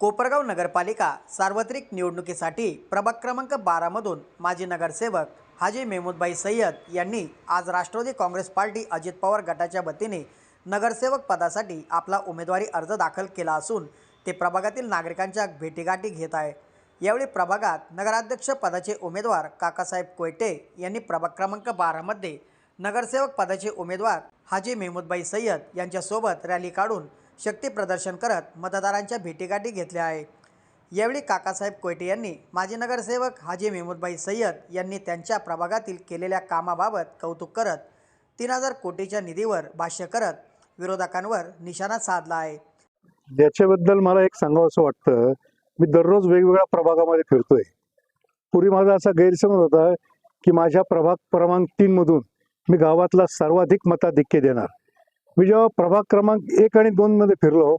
कोपरगाव नगरपालिका सार्वत्रिक निवडणुकीसाठी प्रभाग क्रमांक बारामधून माजी नगरसेवक हाजी मेहमूदबाई सय्यद यांनी आज राष्ट्रवादी काँग्रेस पार्टी अजित पवार गटाच्या वतीने नगरसेवक पदासाठी आपला उमेदवारी अर्ज दाखल केला असून ते प्रभागातील नागरिकांच्या भेटीगाठी घेत आहे. यावेळी प्रभागात नगराध्यक्ष पदाचे उमेदवार काकासाहेब कोयटे यांनी प्रभाग क्रमांक बारामध्ये नगरसेवक पदाचे उमेदवार हाजी मेहमूदबाई सय्यद यांच्यासोबत रॅली काढून शक्ती प्रदर्शन करत मतदारांच्या भेटीगाठी घेतल्या आहे. यावेळी काकासाहेब कोयटे यांनी माजी नगरसेवक हाजी मेहमूदबाई सय्यद यांनी त्यांच्या प्रभागातील केलेल्या कामाबाबत कौतुक करत तीन हजार कोटीच्या निधीवर भाष्य करत विरोधकांवर निशाणा साधला आहे. याच्याबद्दल मला एक सांगावं असं वाटतं मी दररोज वेगवेगळ्या प्रभागामध्ये फिरतोय. पूर्वी माझा असा गैरसमज होता की माझ्या प्रभाग क्रमांक तीन मधून मी गावातला सर्वाधिक मताधिक्य देणार. मी जेव्हा प्रभाग क्रमांक एक आणि दोन मध्ये फिरलो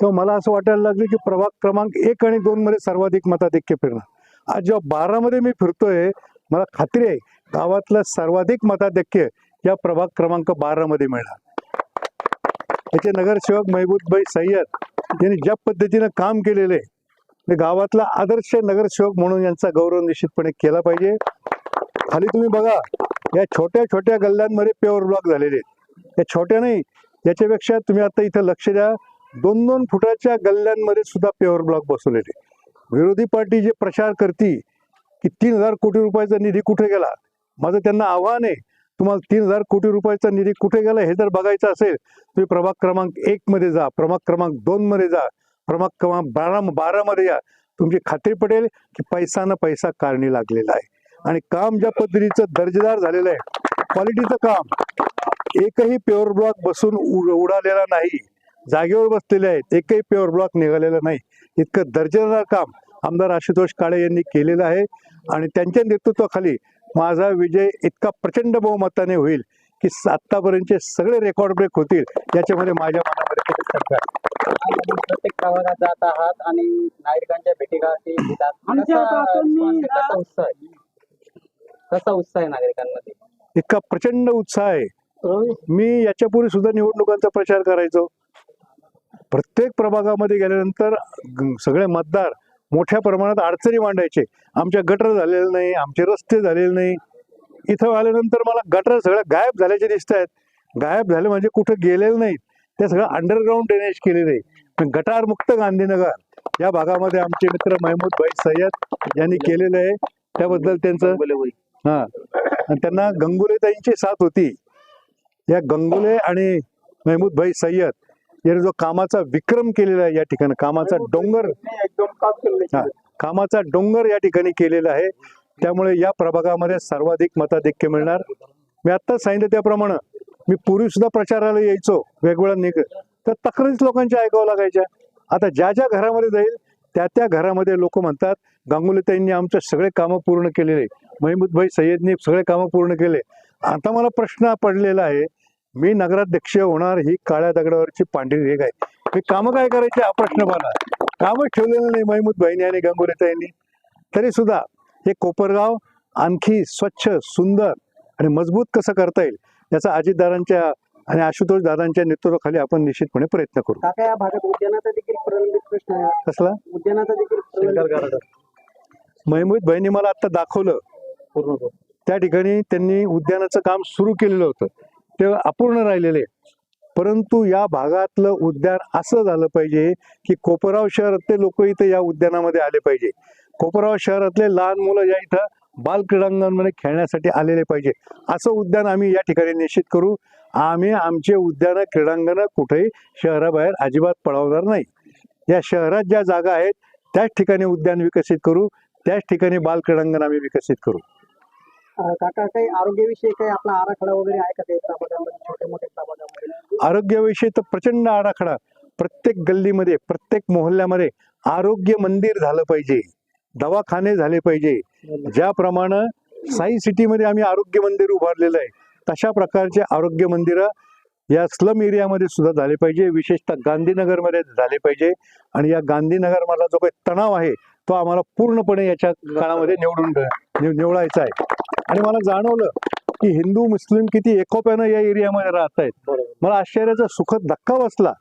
तेव्हा मला असं वाटायला लागलं की प्रभाग क्रमांक एक आणि दोन मध्ये सर्वाधिक मताधिक्य फिरणार. आज जेव्हा बारामध्ये मी फिरतोय मला खात्री आहे गावातलं सर्वाधिक मताधिक्य या प्रभाग क्रमांक बारा मध्ये मिळणार. याचे नगरसेवक महबूदभाई सय्यद यांनी ज्या पद्धतीनं काम केलेलं आहे ते गावातला आदर्श नगरसेवक म्हणून यांचा गौरव निश्चितपणे केला पाहिजे. खाली तुम्ही बघा या छोट्या छोट्या गल्ल्यांमध्ये पेवर ब्लॉक झालेले आहेत. या छोट्या नाही याच्यापेक्षा तुम्ही आता इथं लक्ष द्या. दोन दोन फुटाच्या गल्ल्यांमध्ये सुद्धा पेवर ब्लॉक बसवलेले. विरोधी पार्टी जे प्रचार करती की तीन हजार कोटी रुपयाचा निधी कुठे गेला? माझं त्यांना आव्हान आहे. तुम्हाला तीन हजार कोटी रुपयाचा निधी कुठे गेला हे जर बघायचं असेल तुम्ही प्रभाग क्रमांक एक मध्ये जा प्रभाग क्रमांक दोन मध्ये जा प्रभाग क्रमांक बारा बारा मध्ये या. तुमची खात्री पडेल की पैसा ना पैसा कारणी लागलेला आहे. आणि काम ज्या पद्धतीचं दर्जेदार झालेलं आहे क्वालिटीचं काम एकही प्युअर ब्लॉक बसून उड- उडालेला नाही. जागेवर बसलेले आहेत. एकही प्युअर ब्लॉक निघालेला नाही. इतकं दर्जेदार काम आमदार आशुतोष काळे यांनी केलेलं आहे आणि त्यांच्या नेतृत्वाखाली माझा विजय इतका प्रचंड बहुमताने होईल की आतापर्यंतचे सगळे रेकॉर्ड ब्रेक होतील याच्यामध्ये माझ्या मनामध्ये प्रभागात जात आहात आणि नागरिकांच्या भेटीगाठी कसा उत्साह आहे नागरिकांमध्ये? इतका प्रचंड उत्साह आहे. मी याच्यापूर्वी सुद्धा निवडणुकांचा प्रचार करायचो. प्रत्येक प्रभागामध्ये गेल्यानंतर सगळे मतदार मोठ्या प्रमाणात अडचणी मांडायचे. आमच्या गटर झालेले नाही आमचे रस्ते झालेले नाही. इथं आल्यानंतर मला गटर सगळ्या गायब झाल्याचे दिसत आहेत गायब झाले म्हणजे कुठं गेलेले नाहीत. ते सगळं अंडरग्राऊंड ड्रेनेज केलेले. आहे पण गटार मुक्त गांधीनगर या भागामध्ये आमचे मित्र महमूद भाई सय्यद यांनी केलेलं आहे. त्याबद्दल त्यांचं हा. आणि त्यांना गंगुलेताईंची साथ होती. या गंगुले आणि महमूद भाई सय्यद यांनी जो कामाचा विक्रम केलेला आहे या ठिकाणी कामाचा डोंगर हा, कामाचा डोंगर या ठिकाणी केलेला आहे. त्यामुळे या प्रभागामध्ये सर्वाधिक मताधिक्य मिळणार. मी आत्ताच सांगितलं त्याप्रमाणे मी पूर्वी सुद्धा प्रचाराला यायचो वेगवेगळ्या निघ तर तक्रारीच लोकांच्या ऐकावं लागायच्या. आता ज्या ज्या घरामध्ये जाईल त्या त्या घरामध्ये लोक म्हणतात गांगुलीताईंनी आमचे सगळे कामं पूर्ण केलेले. महमूदभाई सय्यदनी सगळे कामं पूर्ण केले. आता मला प्रश्न पडलेला आहे मी नगराध्यक्ष होणार ही काळ्या दगडावरची पांढरी रेग आहे. मी कामं काय करायचे हा प्रश्न मला. कामच ठेवलेलं नाही महमूद भाईनी आणि गांगुलीताईंनी तरी सुद्धा हे कोपरगाव आणखी स्वच्छ सुंदर आणि मजबूत कसं करता येईल याचा अजितदारांच्या आणि आशुतोष दादांच्या नेतृत्वाखाली आपण निश्चितपणे प्रयत्न करू. काका या भागात उद्यानाचा देखील प्रलंबित प्रश्न आहे. कसला? उद्यानाचा देखील प्रलंबित महमूद भाईंनी मला आता दाखवलं. पूर्ण त्या ठिकाणी त्यांनी उद्यानाचं काम सुरू केलेलं होतं. ते अपूर्ण राहिलेले. परंतु या भागातलं उद्यान असं झालं पाहिजे की कोपराव शहरातले लोक इथं या उद्यानामध्ये आले पाहिजे. कोपराव शहरातले लहान मुलं या इथं बालक्रीडांगणमध्ये खेळण्यासाठी आलेले पाहिजे. असं उद्यान आम्ही या ठिकाणी निश्चित करू. आम्ही आमचे उद्यान क्रीडांगण कुठेही शहराबाहेर अजिबात पळवणार नाही. या शहरात ज्या जागा आहेत त्याच ठिकाणी उद्यान विकसित करू. त्याच ठिकाणी बाल क्रीडांगण आम्ही विकसित करू. काका काही आरोग्याविषयी काही आपला आराखडा वगैरे आहे का ते प्रभागामध्ये छोट्या मोठ्या प्रभागामध्ये? आरोग्याविषयी तर प्रचंड आराखडा. प्रत्येक गल्लीमध्ये प्रत्येक मोहल्ल्यामध्ये आरोग्य मंदिर झालं पाहिजे. दवाखाने झाले पाहिजे. ज्याप्रमाणे साई सिटीमध्ये आम्ही आरोग्य मंदिर उभारलेलं आहे तशा प्रकारचे आरोग्य मंदिरं या स्लम एरियामध्ये सुद्धा झाले पाहिजे. विशेषतः गांधीनगरमध्ये झाले पाहिजे. आणि या गांधीनगर मला जो काही तणाव आहे तो आम्हाला पूर्णपणे याच्या काळामध्ये निवडून निव- निवडायचा आहे. आणि मला जाणवलं की हिंदू मुस्लिम किती एकोप्यानं या एरियामध्ये राहत आहेत मला आश्चर्याचा सुखद धक्का बसला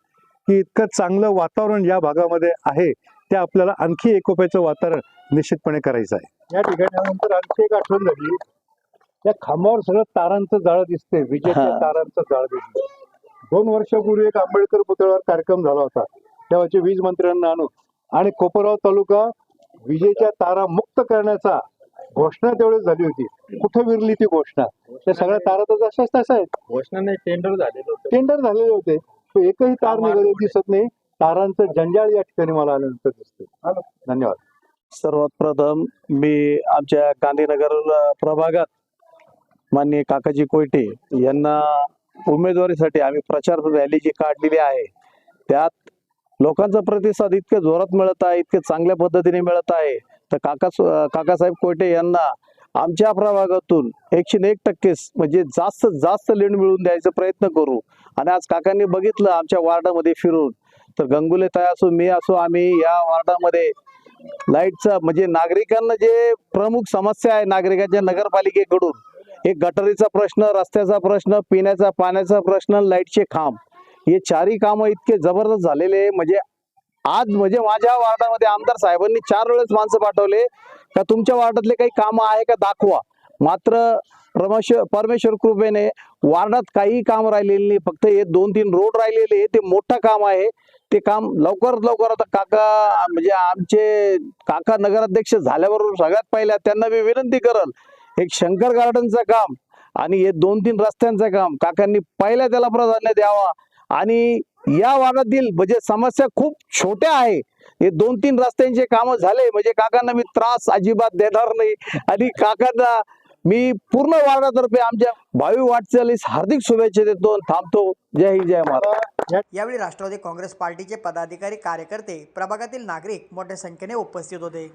की इतकं चांगलं वातावरण या भागामध्ये आहे ते आपल्याला आणखी एकोप्याचं वातावरण निश्चितपणे करायचं आहे. या ठिकाणी आणखी एक आठवण झाली. त्या खांबावर सगळं तारांचं जाळं दिसतंय विजेच्या. तारांचं जाळं दिसतंय. दोन वर्षापूर्वी एक आंबेडकर पुतळ्यावर कार्यक्रम झाला होता. तेव्हाचे वीज मंत्र्यांना आणून. आणि कोपरगाव तालुका विजेच्या तारा मुक्त करण्याचा घोषणा तेवढीच झाली होती. कुठे विरली ती घोषणा? त्या सगळ्या तारा तर जशाच तशा आहेत घोषणा नाही टेंडर झालेलं होतं. टेंडर झालेले होते. तो एकही तार निघालेली दिसत नाही. तारांचं जंजाळ या ठिकाणी मला आल्यानंतर दिसते धन्यवाद. सर्वात प्रथम मी आमच्या गांधीनगर प्रभागात माननीय काकाजी कोयटे यांना उमेदवारीसाठी आम्ही प्रचार रॅली जी काढलेली आहे. त्यात लोकांचा प्रतिसाद इतके जोरात मिळत आहे इतके चांगल्या पद्धतीने मिळत आहे. तर काका काकासाहेब कोयटे यांना आमच्या प्रभागातून एकशे एक टक्केच म्हणजे जास्त जास्त लेंड मिळवून द्यायचा प्रयत्न करू. आणि आज काकांनी बघितलं आमच्या वार्डामध्ये फिरून. तर गंगुले ताई असो मी असो आम्ही या वार्डामध्ये लाईटचा म्हणजे नागरिकांना जे प्रमुख समस्या आहे नागरिकांच्या नगरपालिकेकडून एक गटरीचा प्रश्न रस्त्याचा प्रश्न पिण्याचा पाण्याचा प्रश्न लाईटचे खांब हे चारही कामं इतके जबरदस्त झालेले आहे, म्हणजे आज म्हणजे माझ्या वार्डामध्ये आमदार साहेबांनी चार वेळेस माणसं पाठवले. का तुमच्या वार्डातले काही कामं आहे का दाखवा. मात्र परमेश्वर परमेश्वर कृपेने वार्डात काही काम राहिलेले नाही. फक्त हे दोन तीन रोड राहिलेले ते मोठं काम आहे. ते काम लवकरात लवकर आता काका म्हणजे आमचे काका नगराध्यक्ष झाल्याबरोबर सगळ्यात पहिल्या त्यांना मी विनंती करल. एक शंकर गार्डनचं काम आणि हे दोन तीन रस्त्यांचं काम काकांनी पहिल्या त्याला प्राधान्य द्यावा. आणि या वार्डातील म्हणजे समस्या खूप छोट्या आहे. हे दोन तीन रस्त्यांचे काम झाले. म्हणजे काकांना मी त्रास अजिबात देणार नाही. आणि काकांना मी पूर्ण वार्डातर्फे आमच्या भावी वाटचालीस हार्दिक शुभेच्छा देतो थांबतो. जय हिंद जय महाराज यावेळी राष्ट्रवादी काँग्रेस पार्टीचे पदाधिकारी कार्यकर्ते प्रभागातील नागरिक मोठ्या संख्येने उपस्थित होते.